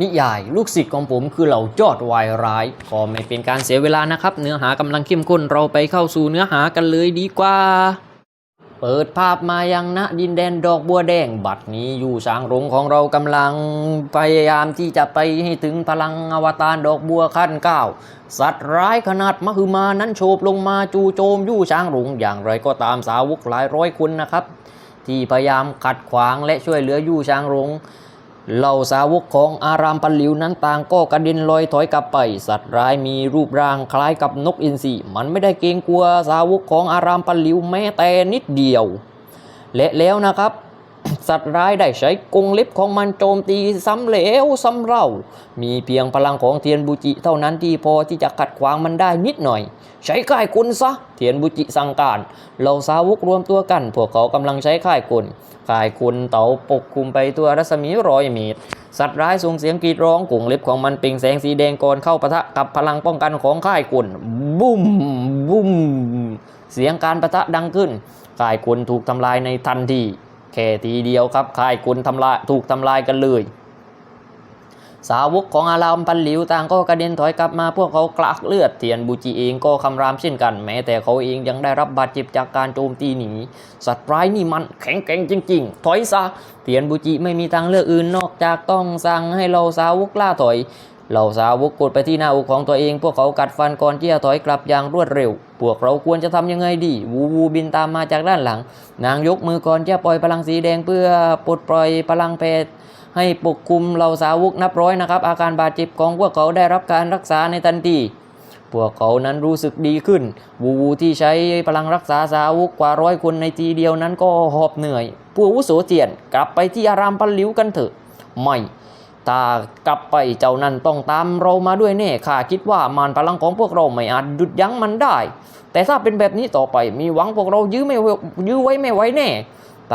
นิยาย ลูกศิษย์ของผมคือเหล่ายอดวายร้ายก็ไม่เป็นการเสียเวลานะครับ เนื้อหากำลังเข้มข้นเราไปเข้าสู่เนื้อหากันเลยดีกว่า เปิดภาพมายังณดินแดนดอกบัวแดง บัดนี้อยู่สางรงของเรากำลังพยายามที่จะไปให้ถึงพลังอวตารดอกบัวขั้นเก้าสัตว์ร้ายขนาดมหึมานั้นโฉบลงมาจู่โจมยู่ช้างรุงอย่างไรก็ตามสาวกหลายร้อยคนนะครับ ที่พยายามขัดขวางและช่วยเหลือยู่ช้างรุง เหล่าสาวกของอารามปันหลิวนั้นต่างก็กระเด็นลอยถอยกลับไป สัตว์ร้ายมีรูปร่างคล้ายกับนกอินทรีมันไม่ได้เกรงกลัวสาวกของอารามปันหลิวแม้แต่นิดเดียว และแล้วนะครับ สัตว์ร้ายได้ใช้กรงเล็บของมันโจมตีซ้ำแล้วซ้ำเล่า มีเพียงพลังของเทียนบูจิเท่านั้นที่พอที่จะขัดขวางมันได้นิดหน่อย ใช้ค่ายกลซะเทียนบูจิสั่งการเหล่าสาวกรวมตัวกันพวกเขากำลังใช้ค่ายกล กายคุณเต่าปกคลุมไปตัวรัศมีร้อยเมตร สัตว์ร้ายส่งเสียงกรีดร้องกุ่งเล็บของมันเปล่งแสงสีแดงก่อนเข้าปะทะกับพลังป้องกันของค่ายกลบุ้มบุ้มเสียงการปะทะดังขึ้นค่ายกลถูกทำลายในทันทีแค่ทีเดียวครับค่ายกลทำลายถูกทำลายกันเลย สาวกของอารามปันหลิวต่างก็กระเด็นถอยกลับมาพวกเขากลากเลือดเทียนบูจิเองก็คำรามเช่นกัน แม้แต่เขาเองยังได้รับบาดเจ็บจากการโจมตีหนีสัตว์ร้ายนี่มันแข็งแกร่งจริง ๆ ถอยซะเทียนบูจิไม่มีทางเลือกอื่นนอกจากต้องสั่งให้เราสาวกล่าถอยเหล่าสาวกกดไปที่หน้าอกของตัวเอง พวกเขากัดฟันก่อนที่จะถอยกลับอย่างรวดเร็ว พวกเราควรจะทำยังไงดี วูวูบินตามมาจากด้านหลัง นางยกมือก่อนจะปล่อยพลังสีแดงเพื่อปลดปล่อยพลังเพศ ให้ปกคลุมเหล่าสาวกนับร้อยนะครับ อาการบาดเจ็บของพวกเขาได้รับการรักษาในทันทีพวกเขานั้นรู้สึกดีขึ้น วูวูที่ใช้พลังรักษาสาวกกว่าร้อยคนในทีเดียวนั้นก็หอบเหนื่อยผู้อาวุโสเจียนกลับไปที่อารามปันหลิวกันเถอะ ไม่ถ้ากลับไปเจ้านั้นต้องตามเรามาด้วยแน่ข้าคิดว่ามารพลังของพวกเราไม่อาจหยุดยั้งมันได้ แต่ถ้าเป็นแบบนี้ต่อไปมีหวังพวกเรายื้อไม่ยื้อไว้ไม่ไหวแน่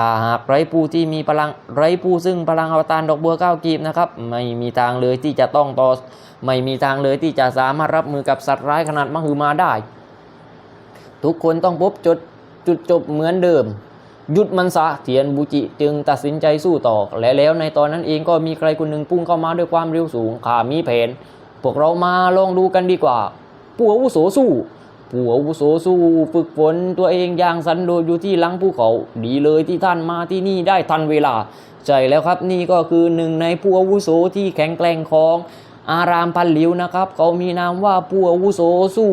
าหากไรปูที่มีพลังไรปูซึ่งพลังอวตารดอกบัวเก้ากีบนะครับไม่มีทางเลยที่จะต้องต่อไม่มีทางเลยที่จะสามารถรับมือกับสัตว์ร้ายขนาดมหึมาได้ ทุกคนต้องพบจุดจุดจบเหมือนเดิมหยุดมันซะเทียนบูจิจึงตัดสินใจสู้ต่อ และแล้วในตอนนั้นเองก็มีใครคนหนึ่งพุ่งเข้ามาด้วยความเร็วสูงข้ามีแผนพวกเรามาลองดูกันดีกว่าผู้อาวุโสสู้ ผู้อาวุโสสู้ฝึกฝนตัวเองอย่างสันโดษอยู่ที่หลังภูเขา ดีเลยที่ท่านมาที่นี่ได้ทันเวลา ใช่แล้วครับนี่ก็คือหนึ่งในผู้อาวุโสที่แข็งแกร่งของอารามพันหลิวนะครับ เขามีนามว่าผู้อาวุโสสู้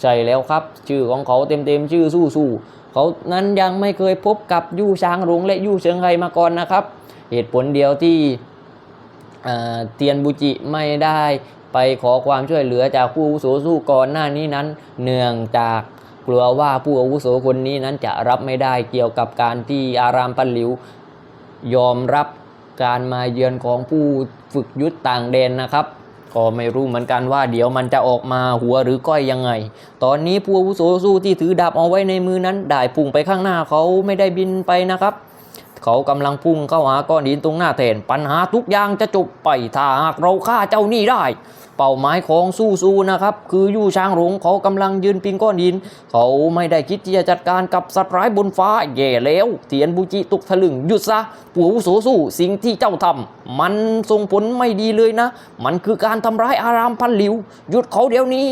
ใช่แล้วครับ ชื่อของเขาเต็มๆชื่อสู้สู้เขานั้นยังไม่เคยพบกับยู่ช้างหลงและยู่เชิงไฮมาก่อนนะครับ เหตุผลเดียวที่เตียนบุจิไม่ได้ ไปขอความช่วยเหลือจากผู้อาวุโสสู้ก่อนหน้านี้นั้น เนื่องจากกลัวว่าผู้อาวุโสคนนี้นั้นจะรับไม่ได้เกี่ยวกับการที่อารามปันหลิวยอมรับการมาเยือนของผู้ฝึกยุทธต่างแดนนะครับก็ไม่รู้เหมือนกันว่าเดี๋ยวมันจะออกมาหัวหรือก้อยยังไง ตอนนี้ผู้อาวุโสสู้ที่ถือดาบเอาไว้ในมือนั้น ได้พุ่งไปข้างหน้าเขาไม่ได้บินไปนะครับ เขากำลังพุ่งเข้าหาก้อนหินตรงหน้าแทนปัญหาทุกอย่างจะจบไปถ้าหากเราฆ่าเจ้านี่ได้เป้าหมายของสู้ซูนะครับคือยู่ช้างหลงเขากำลังยืนปิงก้อนหิน เขาไม่ได้คิดที่จะจัดการกับสัตว์ร้ายบนฟ้าแย่แล้วเทียนบูจิตุกทะลึงหยุดซะปู่โสสู้สิ่งที่เจ้าทำมันส่งผลไม่ดีเลยนะ มันคือการทำร้ายอารามพันหลิว หยุดเขาเดี๋ยวนี้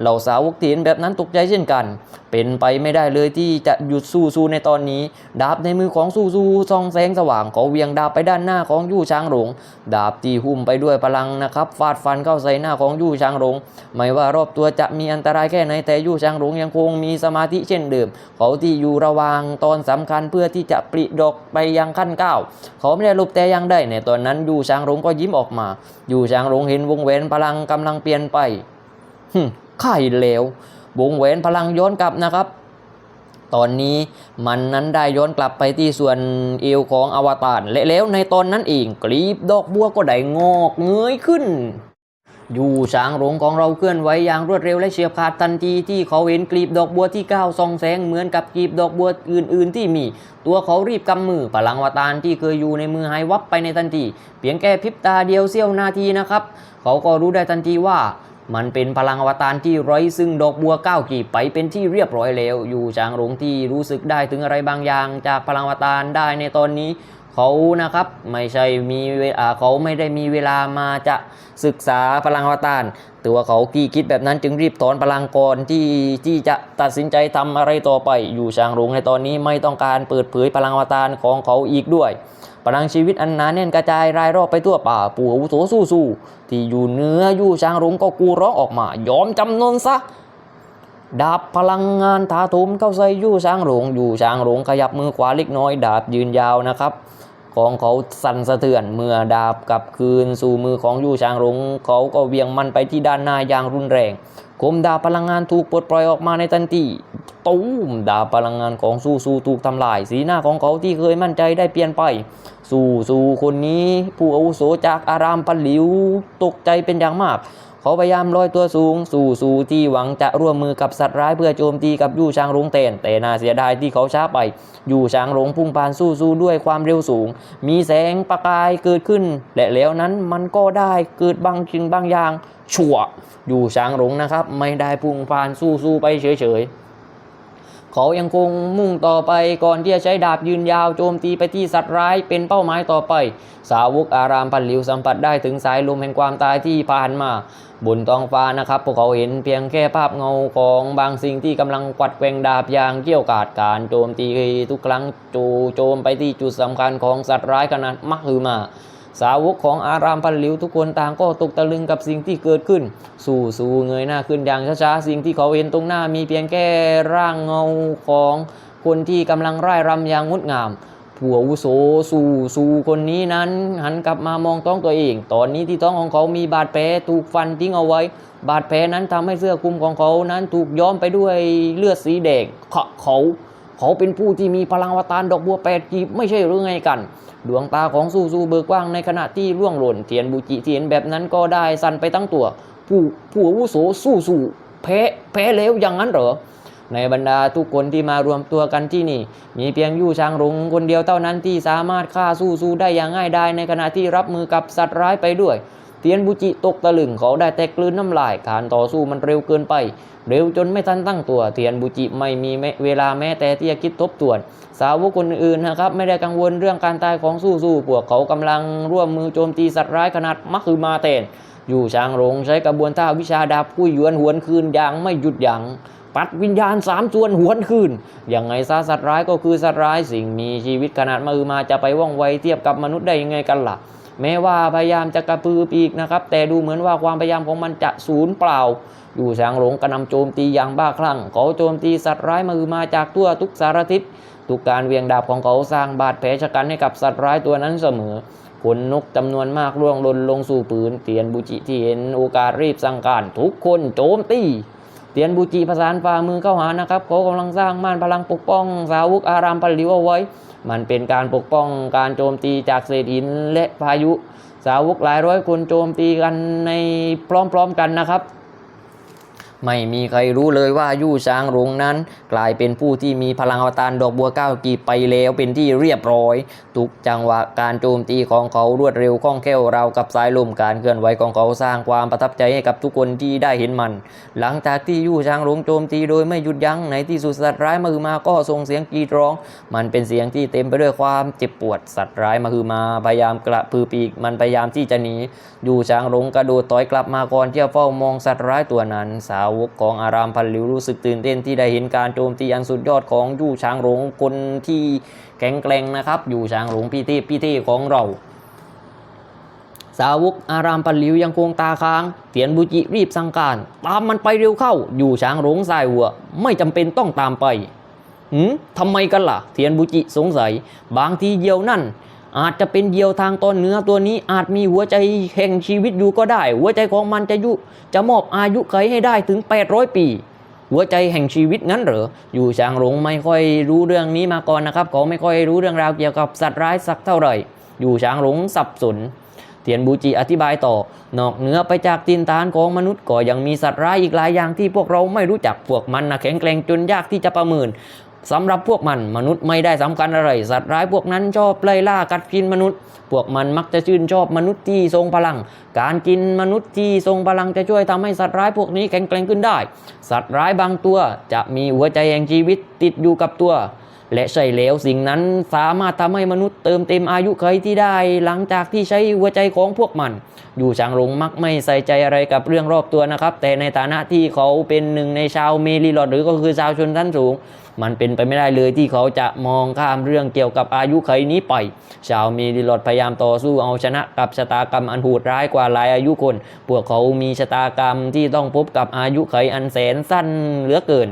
เหล่าสาวกเที่เห็นแบบนั้นตกใจเช่นกัน เป็นไปไม่ได้เลยที่จะหยุดสู้ซูในตอนนี้ ดาบในมือของสู้ซูส่องแสงสว่างเขาเวียงดาบไปด้านหน้าของยู่ช้างหลง ดาบที่หุ้มไปด้วยพลังนะครับฟาดฟันเข้าใส่หน้าของยู่ช้างหลงไม่ว่ารอบตัวจะมีอันตรายแค่ไหนแต่ยู่ช้างหลงยังคงมีสมาธิเช่นเดิม เขาที่อยู่ระว่างตอนสำคัญเพื่อที่จะปลิดอกไปยังขั้นเก้าเขาไม่ได้หลบแต่ยังได้ในตอนนั้นยู่ช้างหลงก็ยิ้มออกมา ยู่ช้างหลงเห็นวงแหวนพลังกำลังเปลี่ยนไปหึข่ายเลววงแหวนพลังย้อนกลับนะครับตอนนี้มันนั้นได้ย้อนกลับไปที่ส่วนเอวของอวตารและแล้วในตอนนั้นเองกลีบดอกบัวก็ได้งอกเงยขึ้น อยู่ช้างหลงของเราเคลื่อนไหวอย่างรวดเร็วและเฉียบขาดทันทีที่เขาเห็นกลีบดอกบัวที่ก้าวส่องแสงเหมือนกับกลีบดอกบัวอื่น ๆ ที่มี ตัวเขารีบกำมือพลังวตารที่เคยอยู่ในมือหายวับไปในทันทีเพียงแค่พริบตาเดียวเสี้ยวนาทีนะครับ เขาก็รู้ได้ทันทีว่ามันเป็นพลังอวตารที่ไร้ซึ่งดอกบัวก้าวกีบไปเป็นที่เรียบร้อยแล้ว อยู่จางหลงที่รู้สึกได้ถึงอะไรบางอย่าง จากพลังอวตารได้ในตอนนี้ เขานะครับไม่ใช่มีเวลาเขาไม่ได้มีเวลามาจะศึกษาพลังอวตารตัวเขากี้คิดแบบนั้นจึงรีบถอนพลังก่อนที่ที่จะตัดสินใจทำอะไรต่อไป อยู่ชางหลงในตอนนี้ไม่ต้องการเปิดเผยพลังอวตารของเขาอีกด้วยพลังชีวิตอันหนาแน่นกระจายรายรอบไปทั่วป่าปู่อาวุโสสู้ๆที่อยู่เนื้อยู่ชางหลงก็กูร้องออกมา ยอมจำนนซะ ดาบพลังงานถาโถมเข้าใส่ยู่ช้างหลงอยู่ช้างหลงขยับมือขวาเล็กน้อย ดาบยืนยาวนะครับ ของเขาสั่นสะเทือนเมื่อดาบกลับคืนสู่มือของยู่ช้างหลงเขาก็เวียงมันไปที่ด้านหน้าอย่างรุนแรงคมดาบพลังงานถูกปลดปล่อยออกมาในทันทีตูมดาบพลังงานของสู้สู้ถูกทำลาย สีหน้าของเขาที่เคยมั่นใจได้เปลี่ยนไป สู้สู้คนนี้ ผู้อาวุโสจากอารามปันหลิว ตกใจเป็นอย่างมาก เขาพยายามลอยตัวสูง สู่สู่ที่หวังจะร่วมมือกับสัตว์ร้ายเพื่อโจมตีกับยู่ช้างหลงเตนแต่น่าเสียดายที่เขาช้าไป ยู่ช้างหลงพุ่งผ่านสู้สู้ด้วยความเร็วสูง มีแสงประกายเกิดขึ้น และแล้วนั้นมันก็ได้เกิดบางชิงบางอย่าง ชั่ว อยู่ช้างหลงนะครับ ไม่ได้พุ่งผ่านสู้สู้ไปเฉยๆ เขายังคงมุ่งต่อไปก่อนที่จะใช้ดาบยืนยาวโจมตีไปที่สัตว์ร้ายเป็นเป้าหมายต่อไป สาวกอารามพันหลิวสัมผัสได้ถึงสายลมแห่งความตายที่ผ่านมา บนท้องฟ้านะครับ พวกเขาเห็นเพียงแค่ภาพเงาของบางสิ่งที่กำลังกวัดแกว่งดาบยางเกี่ยวกาดการโจมตีทุกครั้งจูโจมไปที่จุดสำคัญของสัตว์ร้ายขนาดมักฮือมา สาวกของอารามพันหลิวทุกคนต่างก็ตกตะลึงกับสิ่งที่เกิดขึ้น สู่สู่เงยหน้าขึ้นอย่างช้าๆสิ่งที่เขาเห็นตรงหน้ามีเพียงแค่ร่างเงาของคนที่กำลังร่ายรำอย่างงดงามผัวอาวุโสสู่สู่คนนี้นั้น หันกลับมามองท้องตัวเอง ตอนนี้ที่ท้องของเขามีบาดแผลถูกฟันทิ้งเอาไว้ บาดแผลนั้นทำให้เสื้อคลุมของเขานั้นถูกย้อมไปด้วยเลือดสีแดงเขา เขาเป็นผู้ที่มีพลังวตารดอกบัวแปดกีบไม่ใช่หรือไงกัน ดวงตาของซูซูเบิกกว้างในขณะที่ร่วงหล่นเทียนบูจิเที่เห็นแบบนั้นก็ได้สั่นไปทั้งตัว ผู้ผู้อาวุโสสู้สู้แพ้แพ้แล้วอย่างนั้นเหรอในบรรดาทุกคนที่มารวมตัวกันที่นี่ มีเพียงยู่ช้างหลงคนเดียวเท่านั้นที่สามารถฆ่าสู้สู้ได้อย่างง่ายดายในขณะที่รับมือกับสัตว์ร้ายไปด้วย เทียนบุจิตกตะลึงเขาได้แต่กลืนน้ำลายการต่อสู้มันเร็วเกินไป เร็วจนไม่ทันตั้งตัว เทียนบุจิไม่มีเวลาแม้แต่ที่จะคิดทบทวน สาวกคนอื่นนะครับไม่ได้กังวลเรื่องการตายของสู้สู้พวกเขากำลังร่วมมือโจมตีสัตว์ร้ายขนาดมักคือมาเตนอยู่ช้างหลงใช้กระบวนท่าวิชาดาบกุ้ยยวนหวนคืนอย่างไม่หยุดยัง้งปัดวิญญาณสามส่วนหวนคืน ยังไงซะสัตว์ร้ายก็คือสัตว์ร้ายสิ่งมีชีวิตขนาดมือมาจะไปว่องไวเทียบกับมนุษย์ได้ยังไงกันล่ะ แม้ว่าพยายามจะกระพือปีกนะครับ แต่ดูเหมือนว่าความพยายามของมันจะสูญเปล่า อยู่ช้างหลงกระนำโจมตีอย่างบ้าคลั่งเขาโจมตีสัตว์ร้ายมือมาจากทั่วทุกสารทิศทุกการเวียงดาบของเขาสร้างบาดแผลชะกันให้กับสัตว์ร้ายตัวนั้นเสมอขนนกจำนวนมากร่วงหล่นลงสู่ปืนเตียนบุจิที่เห็นโอกาสรีบสั่งการทุกคนโจมตี เตียนบุจิประสานฝ่ามือเข้าหานะครับเขากำลังสร้างม่านพลังปกป้อง สาวกอารามปลิวเอาไว้ มันเป็นการปกป้องการโจมตีจากเศษหินและพายุ สาวกหลายร้อยคนโจมตีกันในพร้อมๆกันนะครับ ไม่มีใครรู้เลยว่ายู่ช้างหลงนั้น กลายเป็นผู้ที่มีพลังอวตารดอกบัวก้ากีบไปแล้วเป็นที่เรียบร้อย ทุกจังหวะการโจมตีของเขารวดเร็วคล่องแคล่วราวกับสายลมการเคลื่อนไหวของเขาสร้างความประทับใจให้กับทุกคนที่ได้เห็นมัน หลังจากที่ยู่ช้างหลงโจมตีโดยไม่หยุดยั้งในที่สุดสัตว์ร้ายมาคือมาก็ส่งเสียงกรีดร้อง มันเป็นเสียงที่เต็มไปด้วยความเจ็บปวดสัตว์ร้ายมาคือมาพยายามกระพือปีกมันพยายามที่จะหนียู่ช้างหลงกระโดดต่อยกลับมาก่อนที่จะเฝ้ามองสัตว์ร้ายตัวนั้นสาววกของอารามพันหลิวรู้สึกตื่นเต้นที่ได้เห็นการโจมตีอันสุดยอดของยู่ช้างหลงคนที่แข็งแกร่งนะครับ อยู่ช้างหลงพี่เทพพี่เทพของเรา สาวกอารามปันหลิวยังคงตาค้างเตียนบุจิรีบสั่งการตามมันไปเร็วเข้า อยู่ช้างหลงสายหัว ไม่จำเป็นต้องตามไปหืมทำไมกันล่ะ เทียนบุจิสงสัย บางทีเหยี่ยวนั่น อาจจะเป็นเหยี่ยวทางตอนเนื้อตัวนี้อาจมีหัวใจแห่งชีวิตอยู่ก็ได้ หัวใจของมันจะยุจะมอบอายุไขให้ได้ถึง 800 ปี หัวใจแห่งชีวิตงั้นเหรออยู่ช้างหลงไม่ค่อยรู้เรื่องนี้มาก่อนนะครับเขาไม่ค่อยรู้เรื่องราวเกี่ยวกับสัตว์ร้ายสักเท่าไหร่ อยู่ช้างหลงสับสนเทียนบูจิอธิบายต่อ นอกเหนือไปจากตินฐานของมนุษย์ก็ยังมีสัตว์ร้ายอีกหลายอย่างที่พวกเราไม่รู้จักพวกมันนะแข็งแกร่งจนยากที่จะประเมิน สำหรับพวกมันมนุษย์ไม่ได้สำคัญอะไร สัตว์ร้ายพวกนั้นชอบไล่ล่ากัดกินมนุษย์ พวกมันมักจะชื่นชอบมนุษย์ที่ทรงพลัง การกินมนุษย์ที่ทรงพลังจะช่วยทำให้สัตว์ร้ายพวกนี้แข็งแกร่งขึ้นได้ สัตว์ร้ายบางตัวจะมีหัวใจแห่งชีวิตติดอยู่กับตัว และใช่แล้วสิ่งนั้นสามารถทำให้มนุษย์เติมเต็มอายุไขที่ได้ หลังจากที่ใช้หัวใจของพวกมัน อยู่ชางหลงมักไม่ใส่ใจอะไรกับเรื่องรอบตัวนะครับ แต่ในฐานะที่เขาเป็นหนึ่งในชาวเมลีลอดหรือก็คือชาวชนชั้นสูง มันเป็นไปไม่ได้เลยที่เขาจะมองข้ามเรื่องเกี่ยวกับอายุไขนี้ไป ชาวเมลีลอดพยายามต่อสู้เอาชนะกับชะตากรรมอันโหดร้ายกว่าหลายอายุคน พวกเขามีชะตากรรมที่ต้องพบกับอายุไขอันแสนสั้นเหลือเกิน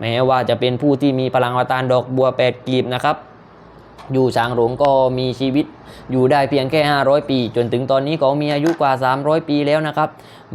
แม้ว่าจะเป็นผู้ที่มีพลังอวตารดอกบัวแปดกีบนะครับ อยู่ช้างหลงก็มีชีวิตอยู่ได้เพียงแค่ 500 ปี จนถึงตอนนี้เขามีอายุกว่า 300 ปีแล้วนะครับ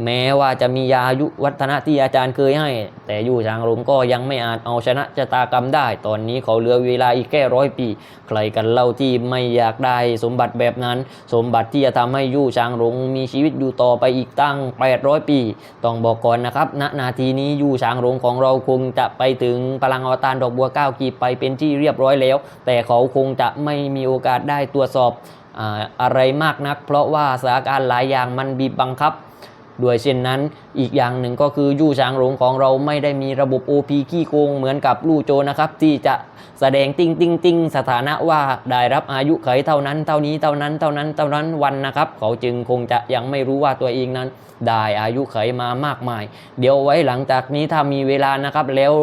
แม้ว่าจะมียาอายุวัฒนะที่อาจารย์เคยให้ แต่อยู่ชางหลงก็ยังไม่อาจเอาชนะชะตากรรมได้ ตอนนี้เขาเหลือเวลาอีกแค่ร้อยปี ใครกันเล่าที่ไม่อยากได้สมบัติแบบนั้น สมบัติที่จะทำให้ยู่ชางหลงมีชีวิตอยู่ต่อไปอีกตั้ง 800 ปี ต้องบอกก่อนนะครับ ณ นาทีนี้ยู่ชางหลงของเราคงจะไปถึงพลังอวตารดอกบัวเก้ากีบไปเป็นที่เรียบร้อยแล้ว แต่เขาคงจะไม่มีโอกาสได้ตรวจสอบอาอะไรมากนัก เพราะว่าสถานการณ์หลายอย่างมันบีบบังคับ ด้วยเช่นนั้นอีกอย่างหนึ่งก็คือยู่ช้างหลงของเราไม่ได้มีระบบ OP ขี้โกงเหมือนกับลู่โจนะครับ ที่จะแสดงติ้งติ้งติ้งสถานะว่าได้รับอายุไขเท่านั้น เท่านี้เท่านั้นเท่านั้นเท่านั้นวันนะครับ เขาจึงคงจะยังไม่รู้ว่าตัวเองนั้น ได้อายุไขมามากมาย เดี๋ยวไว้หลังจากนี้ถ้ามีเวลานะครับแล้ว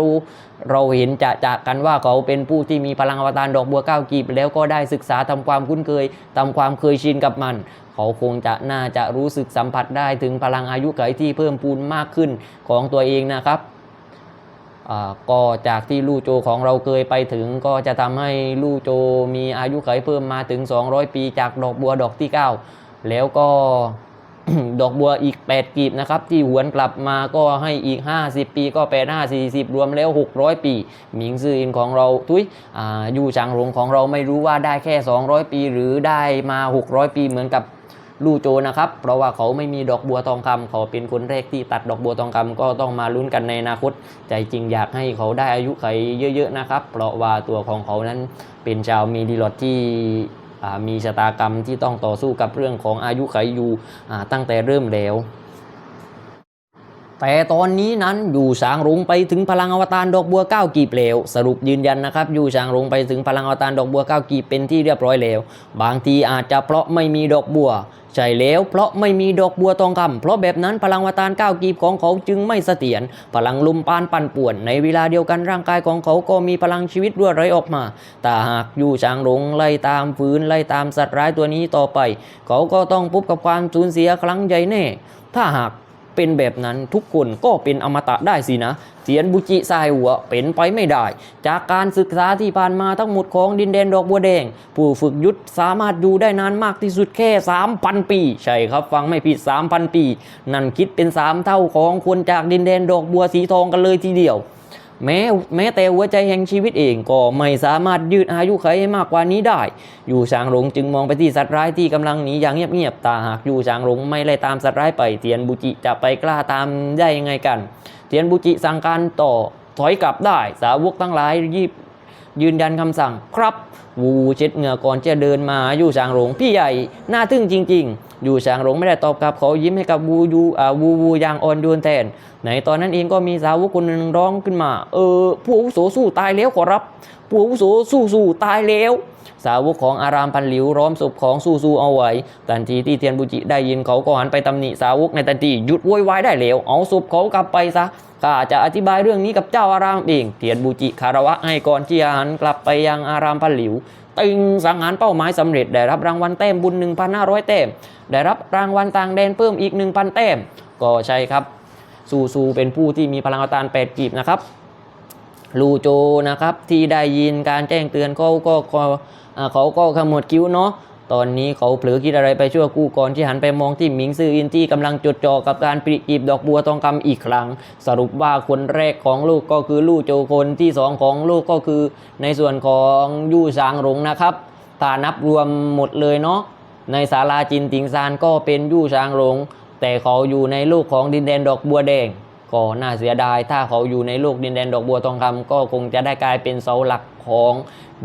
เราเห็นจะจากกันว่าเขาเป็นผู้ที่มีพลังอวตารดอกบัวเก้ากีบ แล้วก็ได้ศึกษาทำความคุ้นเคยทำความเคยชินกับมัน เขาคงจะน่าจะรู้สึกสัมผัสได้ถึงพลังอายุไขที่เพิ่มพูนมากขึ้นของตัวเองนะครับอ่าก็จากที่ลู่โจของเราเคยไปถึง ก็จะทำให้ลู่โจมีอายุไขเพิ่มมาถึง 200 ปีจากดอกบัวดอกที่ 9 แล้วก็ดอกบัวอีก 8กีบนะครับ ที่หวนกลับมาก็ให้อีก 50 ปีก็8 5 40 รวมแล้ว 600 ปี หมิงซื่ออินของเราทุยอ่าอยู่ฉางหลงของเราไม่รู้ว่าได้แค่ 200 ปี หรือได้มา 600 ปีเหมือนกับ ลู่โจนะครับ เพราะว่าเขาไม่มีดอกบัวทองคำเขาเป็นคนแรกที่ตัดดอกบัวทองคำก็ต้องมาลุ้นกันในอนาคต ใจจริงอยากให้เขาได้อายุไขเยอะๆนะครับ เพราะว่าตัวของเขานั้นเป็นชาวมีดีลอดที่มีชะตากรรมที่ต้องต่อสู้กับเรื่องของอายุไขอยู่ตั้งแต่เริ่มแล้วแต่ตอนนี้นั้นอยู่ช้างหลงไปถึงพลังอวตารดอกบัวเก้ากีบแล้วสรุปยืนยันนะครับ อยู่ช้างหลงไปถึงพลังอวตารดอกบัวเก้ากีบเป็นที่เรียบร้อยแล้ว บางทีอาจจะเพราะไม่มีดอกบัว ใช่แล้วเพราะไม่มีดอกบัวทองคำเพราะแบบนั้นพลังวตารก้าวกีบของเขาจึงไม่เสถียรพลังลมปานปั่นป่วน ในเวลาเดียวกันร่างกายของเขาก็มีพลังชีวิตรั่วไหลออกมาแต่หากอยู่ช้างหลงไล่ตามฝืนไล่ตามสัตว์ร้ายตัวนี้ต่อไป เขาก็ต้องพบกับความสูญเสียครั้งใหญ่แน่ ถ้าหาก เป็นแบบนั้นทุกคนก็เป็นอมตะได้สินะเสียนบุจิทรายหัวเป็นไปไม่ได้ จากการศึกษาที่ผ่านมาทั้งหมดของดินแดนดอกบัวแดง ผู้ฝึกยุทธสามารถอยู่ได้นานมากที่สุดแค่ 3,000 ปี ใช่ครับฟังไม่ผิด 3,000 ปี นั่นคิดเป็น 3 เท่าของคนจากดินแดนดอกบัวสีทองกันเลยทีเดียว แม้แม้แต่หัวใจแห่งชีวิตเองก็ไม่สามารถยืดอายุไขให้มากกว่านี้ได้ อยู่ช้างหลงจึงมองไปที่สัตว์ร้ายที่กำลังหนีอย่างเงียบๆตาหากอยู่ช้างหลงไม่ไล่ตามสัตว์ร้ายไปเทียนบุจิจะไปกล้าตามได้ยังไงกันเทียนบุจิสั่งการต่อถอยกลับได้ สาวกทั้งหลายรีบยืนยันคำสั่งครับ วูเช็ดเหงื่อก่อนจะเดินมาอยู่สางหลงพี่ใหญ่หน้าทึ่งจริง ๆ อยู่สางหลงไม่ได้ตอบกลับเขายิ้มให้กับวูยูอ่าวูวูอย่างอ่อนโยนแทนในตอนนั้นเองก็มีสาวกคนหนึ่งร้องขึ้นมา เออผู้อาวุโสสู้ตายแล้วขอรับผู้อาวุโสสู้สู้ตายแล้ว สาวกของอารามพันหลิวร้อมศพของสู้สู้เอาไว้ทันทีที่เทียนบุจิได้ยินเขาก็หันไปตำหนิสาวกในทันทีหยุดโวยวายได้แล้วเอาศพเขากลับไปซะข้าจะอธิบายเรื่องนี้กับเจ้าอารามเอง เทียนบุจิคารวะให้ก่อนที่จะหันกลับไปยังอารามพันหลิวตึงสังหารเป้าหมายสำเร็จได้รับรางวัลแต้มบุญ 1,500แต้ม ได้รับรางวัลต่างแดนเพิ่มอีก 1,000แต้ม ก็ใช่ครับ ซูซูเป็นผู้ที่มีพลังอวตาร8กีบนะครับ ลูโจนะครับที่ได้ยินการแจ้งเตือนเขาก็ก็ เขาก็ขมวดคิ้วเนาะตอนนี้เขาเผลอคิดอะไรไปชั่วกู้ก่อนที่หันไปมองที่หมิงซืออินที่กำลังจดจ่อกับการปริจีบดอกบัวทองคำอีกครั้ง สรุปว่าคนแรกของลูกก็คือลู่โจคนที่สองของลูกก็คือ ในส่วนของยู่ซางหลงนะครับถ้านับรวมหมดเลยเนาะในศาลาจินติงซานก็เป็นยู่ซางหลง แต่เขาอยู่ในโลกของดินแดนดอกบัวแดงก็น่าเสียดายถ้าเขาอยู่ในโลกดินแดนดอกบัวทองคำก็คงจะได้กลายเป็นเสาหลัก ของ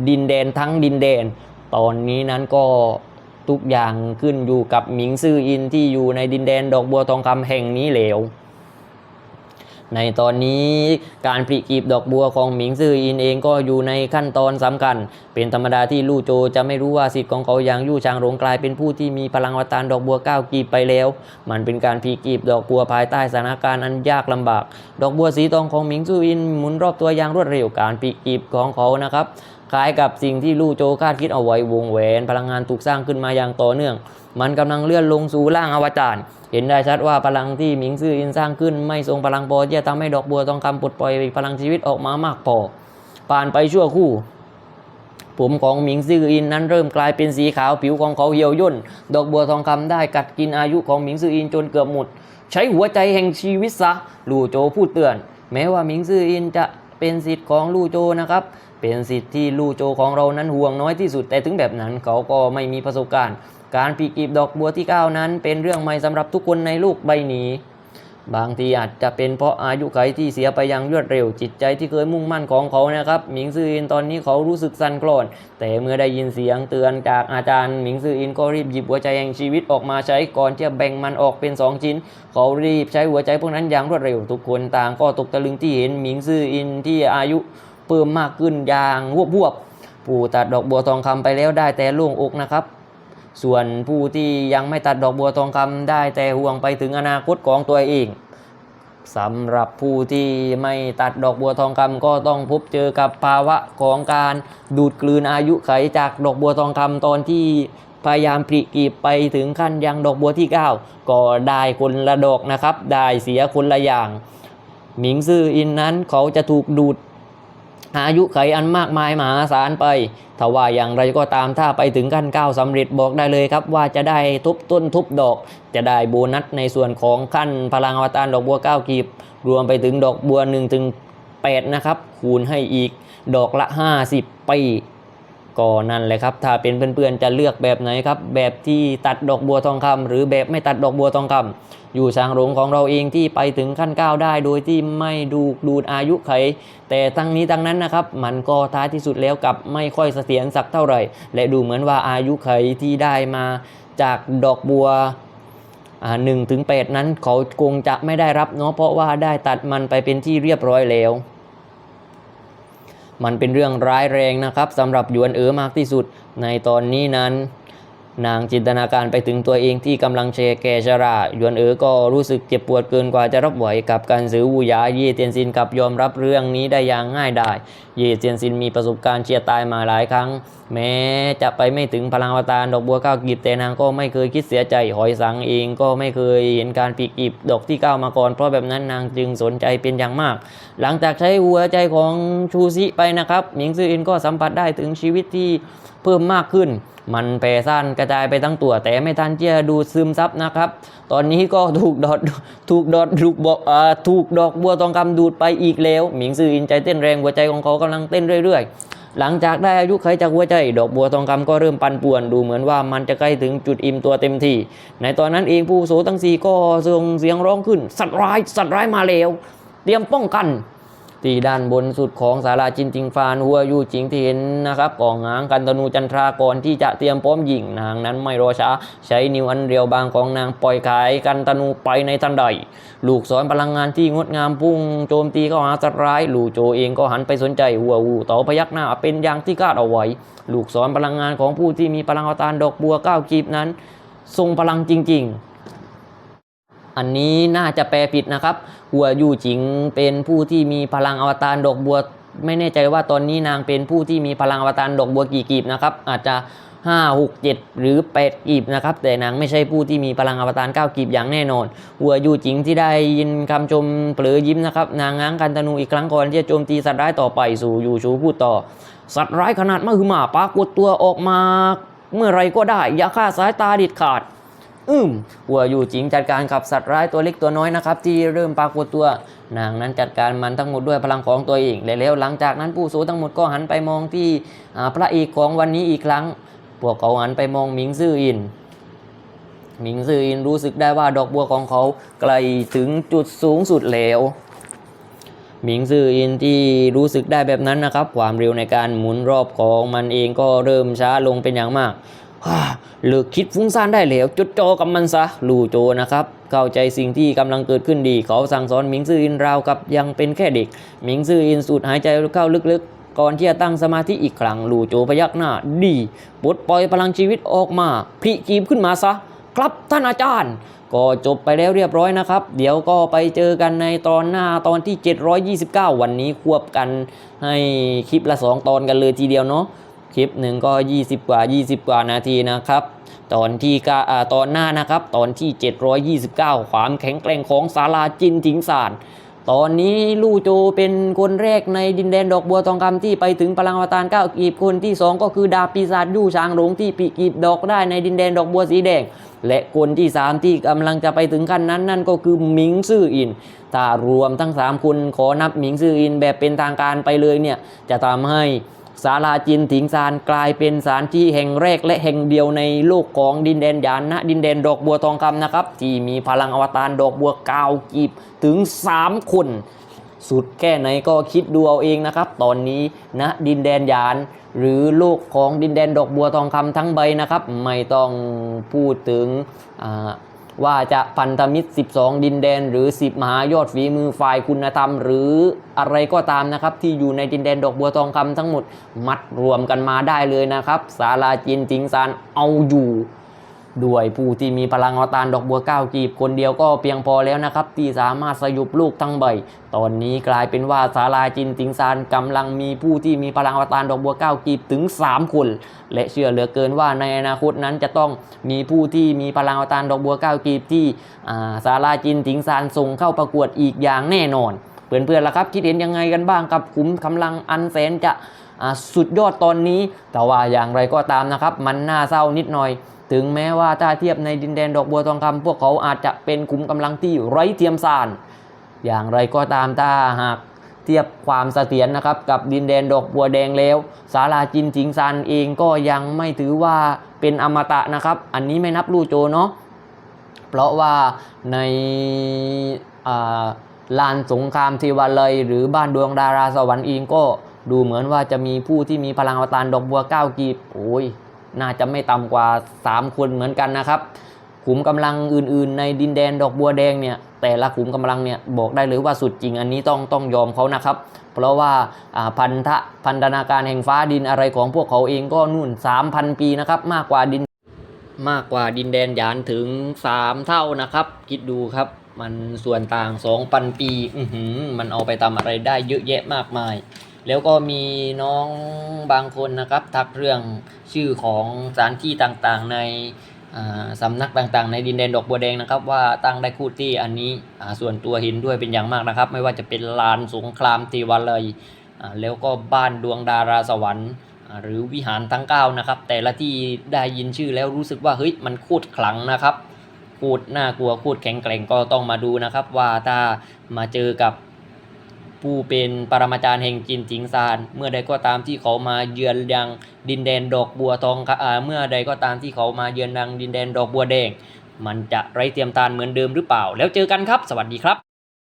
ดินแดนทั้งดินแดน ตอนนี้นั้นก็ทุกอย่างขึ้นอยู่กับหมิงซื่ออินที่อยู่ในดินแดนดอกบัวทองคำแห่งนี้แล้ว ในตอนนี้การปลีกีบดอกบัวของหมิงซื่ออินเองก็อยู่ในขั้นตอนสำคัญ เป็นธรรมดาที่ลู่โจจะไม่รู้ว่าสิทธิ์ของเขาอย่างยู่ชางหลงกลายเป็นผู้ที่มีพลังอวตารดอกบัวก้าวกีบไปแล้ว มันเป็นการปลีกีบดอกบัวภายใต้สถานการณ์อันยากลำบาก ดอกบัวสีทองของหมิงซื่ออินหมุนรอบตัวอย่างรวดเร็วการปลีกีบของเขานะครับคล้ายกับสิ่งที่ลู่โจคาดคิดเอาไว้วงแหวน พลังงานถูกสร้างขึ้นมาอย่างต่อเนื่อง มันกำลังเลื่อนลงสู่ร่างอวตาร เห็นได้ชัดว่าพลังที่หมิงซื่ออินสร้างขึ้น ไม่ทรงพลังพอที่จะทำให้ดอกบัวทองคำปลดปล่อยพลังชีวิตออกมามากพอผ่านไปชั่วคู่ผมของหมิงซื่ออินนั้นเริ่มกลายเป็นสีขาวผิวของเขาเหี่ยวย่น ดอกบัวทองคำได้กัดกินอายุของหมิงซื่ออินจนเกือบหมด ใช้หัวใจแห่งชีวิตซะลู่โจพูดเตือน แม้ว่าหมิงซื่ออินจะเป็นสิทธิ์ของลู่โจนะครับ เป็นสิทธิ์ที่ลู่โจของเรานั้นห่วงน้อยที่สุดแต่ถึงแบบนั้นเขาก็ไม่มีประสบการณ์ การปีกีบดอกบัวที่ 9 นั้น เป็นเรื่องใหม่สำหรับทุกคนในโลกใบนี้บางทีอาจจะเป็นเพราะอายุไขที่เสียไปอย่างรวดเร็วจิตใจที่เคยมุ่งมั่นของเขานะครับ หมิงซืออินตอนนี้เขารู้สึกสั่นคลอนแต่เมื่อได้ยินเสียงเตือนจากอาจารย์หมิงซืออินก็รีบหยิบหัวใจแห่งชีวิตออกมาใช้ก่อนที่จะแบ่งมันออกเป็น 2 ชิ้น เขารีบใช้หัวใจพวกนั้นอย่างรวดเร็ว ทุกคนต่างก็ตกตะลึงที่เห็นหมิงซืออินที่อายุเพิ่มมากขึ้นอย่างวบวบผู้ตัดดอกบัวทองคำไปแล้วได้แต่โล่งอกนะครับ ส่วนผู้ที่ยังไม่ตัดดอกบัวทองคำได้แต่ห่วงไปถึงอนาคตของตัวเองสำหรับผู้ที่ไม่ตัดดอกบัวทองคำก็ต้องพบเจอกับภาวะของการดูดกลืนอายุไขจากดอกบัวทองคำตอนที่พยายามปลีกกีบไปถึงขั้นยังดอกบัวที่ 9 ก็ได้คนละดอกนะครับ ได้เสียคนละอย่าง หมิงซื่ออินนั้นเขาจะถูกดูด อายุไขอันมากมายมหาศาลไปถ้าว่าอย่างไรก็ตามถ้าไปถึงขั้นก้าวสำเร็จบอกได้เลยครับ ว่าจะได้ทุบต้นทุบดอก จะได้โบนัสในส่วนของขั้นพลังอวตารดอกบัว9กีบ รวมไปถึงดอกบัว1ถึง8นะครับคูณให้อีกดอกละ 50ปี ก็นั่นแหละครับ ถ้าเป็นเพื่อนๆจะเลือกแบบไหนครับ แบบที่ตัดดอกบัวทองคำหรือแบบไม่ตัดดอกบัวทองคำอยู่ทางหลงของเราเองที่ไปถึงขั้นก้าวได้ โดยที่ไม่ดูดูดอายุไข แต่ทั้งนี้ทั้งนั้นนะครับ มันก็ท้ายที่สุดแล้วกับไม่ค่อยเสถียรสักเท่าไหร่ และดูเหมือนว่าอายุไขที่ได้มาจากดอกบัวหนึ่งถึงแปดนั้นเขาคงจะไม่ได้รับเนาะเพราะว่าได้ตัดมันไปเป็นที่เรียบร้อยแล้ว มันเป็นเรื่องร้ายแรงนะครับสำหรับหยวนเอ๋อมากที่สุด ในตอนนี้นั้น นางจินตนาการไปถึงตัวเองที่กำลังเชแกชรา หยวนเอ๋อก็รู้สึกเจ็บปวดเกินกว่าจะรับไหวกับการซื้อวูยาเย่เตียนซินกับยอมรับเรื่องนี้ได้อย่างง่ายดาย เย่เตียนซินมีประสบการณ์เฉียดตายมาหลายครั้ง แม้จะไปไม่ถึงพลังวตารดอกบัวก้าวกีบแต่นางก็ไม่เคยคิดเสียใจ หอยสังเองก็ไม่เคยเห็นการปีกกีบดอกที่ก้าวมาก่อน เพราะแบบนั้นนางจึงสนใจเป็นอย่างมากหลังจากใช้หัวใจของชูซิไปนะครับ หมิงซื่ออินก็สัมผัสได้ถึงชีวิตที่ เพิ่มมากขึ้น มันแผ่ซ่านกระจายไปทั้งตัว แต่ไม่ทันที่จะดูซึมซับนะครับ ตอนนี้ก็ถูกดอดถูกดอดถูกบอกอ่าถูกดอกบัวทองคำดูดไปอีกแล้ว หมิงซืออินใจเต้นแรงหัวใจของเขากำลังเต้นเรื่อย ๆ หลังจากได้อายุไขจากหัวใจ ดอกบัวทองคำก็เริ่มปั่นป่วนดูเหมือนว่ามันจะใกล้ถึงจุดอิ่มตัวเต็มที่ในตอนนั้นเองผู้โสทั้งสีก็ส่งเสียงร้องขึ้น สัตว์ร้ายสัตว์ร้ายมาแล้ว เตรียมป้องกัน ที่ด้านบนสุดของศาลาจินจิงฟานหัวยู่จิงที่เห็นนะครับกองหางกันตนูจันทราก่อนที่จะเตรียมพร้อมยิงนางนั้นไม่รอช้าใช้นิ้วอันเรียวบางของนางปล่อยขายกันตนูไปในทันใด ลูกศรพลังงานที่งดงามพุ่งโจมตีเข้าหาสัตว์ร้ายลูโจเองก็หันไปสนใจหัววูต่อพยักหน้าเป็นอย่างที่คาดเอาไว้ ลูกศรพลังงานของผู้ที่มีพลังอวตารดอกบัวก้ากีบนั้น ทรงพลังจริง ๆ อันนี้น่าจะแปลผิดนะครับหัวยู่จิงเป็นผู้ที่มีพลังอวตารดอกบัว ไม่แน่ใจว่าตอนนี้นางเป็นผู้ที่มีพลังอวตารดอกบัวกี่กีบนะครับ อาจจะ 5 6 7 หรือ 8 กีบนะครับ แต่นางไม่ใช่ผู้ที่มีพลังอวตาร9กีบอย่างแน่นอนหัวยู่จิงที่ได้ยินคำชมเปลือยิ้มนะครับ นางง้างกันธนูอีกครั้งก่อนที่จะโจมตีสัตว์ร้ายต่อไปสู่อยู่ชูพูดต่อ สัตว์ร้ายขนาดมหึมาปรากฏตัวออกมา เมื่อไรก็ได้อย่าฆ่าสายตาด็ดขาด อืมหัวอยู่จิงจัดการกับสัตว์ร้ายตัวเล็กตัวน้อยนะครับที่เริ่มปรากฏตัวนางนั้นจัดการมันทั้งหมดด้วยพลังของตัวเองแล้วหลังจากนั้นผู้สูทั้งหมดก็หันไปมองที่พระเอกของวันนี้อีกครั้ง พวกเขาหันไปมองหมิงซื่ออินหมิงซื่ออินรู้สึกได้ว่าดอกบัวของเขาไกลถึงจุดสูงสุดแล้วหมิงซื่ออินที่รู้สึกได้แบบนั้นนะครับ ความเร็วในการหมุนรอบของมันเองก็เริ่มช้าลงเป็นอย่างมาก เลิกคิดฟุ้งซ่านได้แล้วจดจ่อกับมันซะลู่โจนะครับ เข้าใจสิ่งที่กำลังเกิดขึ้นดี เขาสั่งสอนหมิงซื่ออินราวกับยังเป็นแค่เด็กหมิงซื่ออินสูดหายใจเข้าลึกๆ ก่อนที่จะตั้งสมาธิอีกครั้งลู่โจพยักหน้า ดีปลดปล่อยพลังชีวิตออกมาพลิกีบขึ้นมาซะ ครับท่านอาจารย์ ก็จบไปแล้วเรียบร้อยนะครับ เดี๋ยวก็ไปเจอกันในตอนหน้าตอนที่ 729 วันนี้ควบกันให้คลิปละ 2 ตอนกันเลยทีเดียวเนาะ ลิปหนึ่งก็ 20 กว่า 20 กว่านาทีนะครับ ตอนที่กาอ่าตอนหน้านะครับ ตอนที่ 729 ความแข็งแกร่งของศาลาจินถิงสารตอนนี้ลู่โจเป็นคนแรกในดินแดนดอกบัวทองคำที่ไปถึงพลังอวตารเก้ากีบคนที่สองก็คือดาบปีศาจยู่ช้างหลงที่ปีกีบดอกได้ในดินแดนดอกบัวสีแดง และคนที่สามที่กำลังจะไปถึงขั้นนั้นนั่นก็คือหมิงซื่ออิน ถ้ารวมทั้งสามคนขอนับหมิงซื่ออินแบบเป็นทางการไปเลยเนี่ยจะทำให้ ศาลาจินถิงซานกลายเป็นสานที่แห่งแรกและแห่งเดียวในโลกของดินแดนยานนะดินแดนดอกบัวทองคำนะครับ ที่มีพลังอวตารดอกบัวกาวกีบถึง 3 คน สุดแค่ไหนก็คิดดูเอาเองนะครับ ตอนนี้นะดินแดนยาน หรือโลกของดินแดนดอกบัวทองคำทั้งใบนะครับ ไม่ต้องพูดถึงอ่า ว่าจะพันธมิตร 12 ดินแดน หรือ 10 มหายอดฝีมือฝ่ายคุณธรรม หรืออะไรก็ตามนะครับ ที่อยู่ในดินแดนดอกบัวทองคำทั้งหมด มัดรวมกันมาได้เลยนะครับ สาราจินจิงซานเอาอยู่ ด้วยผู้ที่มีพลังอวตารดอกบัวเก้ากีบคนเดียวก็เพียงพอแล้วนะครับ ที่สามารถสยุบลูกทั้งใบ ตอนนี้กลายเป็นว่าศาลาจินติงซานกำลังมีผู้ที่มีพลังอวตารดอกบัวเก้ากีบถึง 3 คน และเชื่อเหลือเกินว่าในอนาคตนั้นจะต้องมีผู้ที่มีพลังอวตารดอกบัวเก้ากีบที่อ่าศาลาจินติงซานส่งเข้าประกวดอีกอย่างแน่นอนเพื่อนๆล่ะครับ คิดเห็นยังไงกันบ้างกับขุมกำลังอันแสนจะสุดยอดตอนนี้ แต่ว่าอย่างไรก็ตามนะครับ มันน่าเศร้านิดหน่อย ถึงแม้ว่าถ้าเทียบในดินแดนดอกบัวทองคำพวกเขาอาจจะเป็นขุมกำลังที่ไร้เทียมสาน อย่างไรก็ตามถ้าหากเทียบความเสถียรนะครับกับดินแดนดอกบัวแดงแล้วศาลาจินจิงซานเองก็ยังไม่ถือว่าเป็นอมตะนะครับ อันนี้ไม่นับลู่โจเนาะเพราะว่าในลานสงครามเทวาลัยหรือบ้านดวงดาราสวรรค์เองก็ดูเหมือนว่าจะมีผู้ที่มีพลังอวตารดอกบัวเก้ากีบโอ้ย น่าจะไม่ต่ำกว่า 3 คนเหมือนกันนะครับขุมกำลังอื่นๆ ในดินแดนดอกบัวแดงเนี่ยแต่ละขุมกำลังเนี่ยบอกได้เลยว่าสุดจริงอันนี้ต้องต้องยอมเขานะครับ เพราะว่าพันธะพันธนาการแห่งฟ้าดินอะไรของพวกเขาเองก็นู่น 3,000 ปีนะครับมากกว่าดินมากกว่าดินแดนหยานถึง 3 เท่านะครับ คิดดูครับมันส่วนต่าง 2,000 ปีอืมันเอาไปทำอะไรได้เยอะแยะมากมาย แล้วก็มีน้องบางคนนะครับ ทักเรื่องชื่อของสถานที่ต่างๆในสำนักต่างๆ ในดินแดนดอกบัวแดงนะครับ ว่าตั้งได้คู่ที่อันนี้ส่วนตัวเห็นด้วยเป็นอย่างมากนะครับ ไม่ว่าจะเป็นลานสงครามเทวาลัยอ่าแล้วก็บ้านดวงดาราสวรรค์หรือวิหารทั้ง9นะครับ แต่ละที่ได้ยินชื่อแล้วรู้สึกว่าเฮ้ยมันโคตรขลังนะครับโคตรน่ากลัวโคตรแข็งแกร่งก็ต้องมาดูนะครับ ว่าถ้ามาเจอกับ ผู้เป็นปรมาจารย์แห่งจินจิงซาน เมื่อใดก็ตามที่เขามาเยือนยังดินแดนดอกบัวทองครับอ่าเมื่อใดก็ตามที่เขามาเยือนยังดินแดนดอกบัวแดง มันจะไร้เทียมทานเหมือนเดิมหรือเปล่า แล้วเจอกันครับ สวัสดีครับ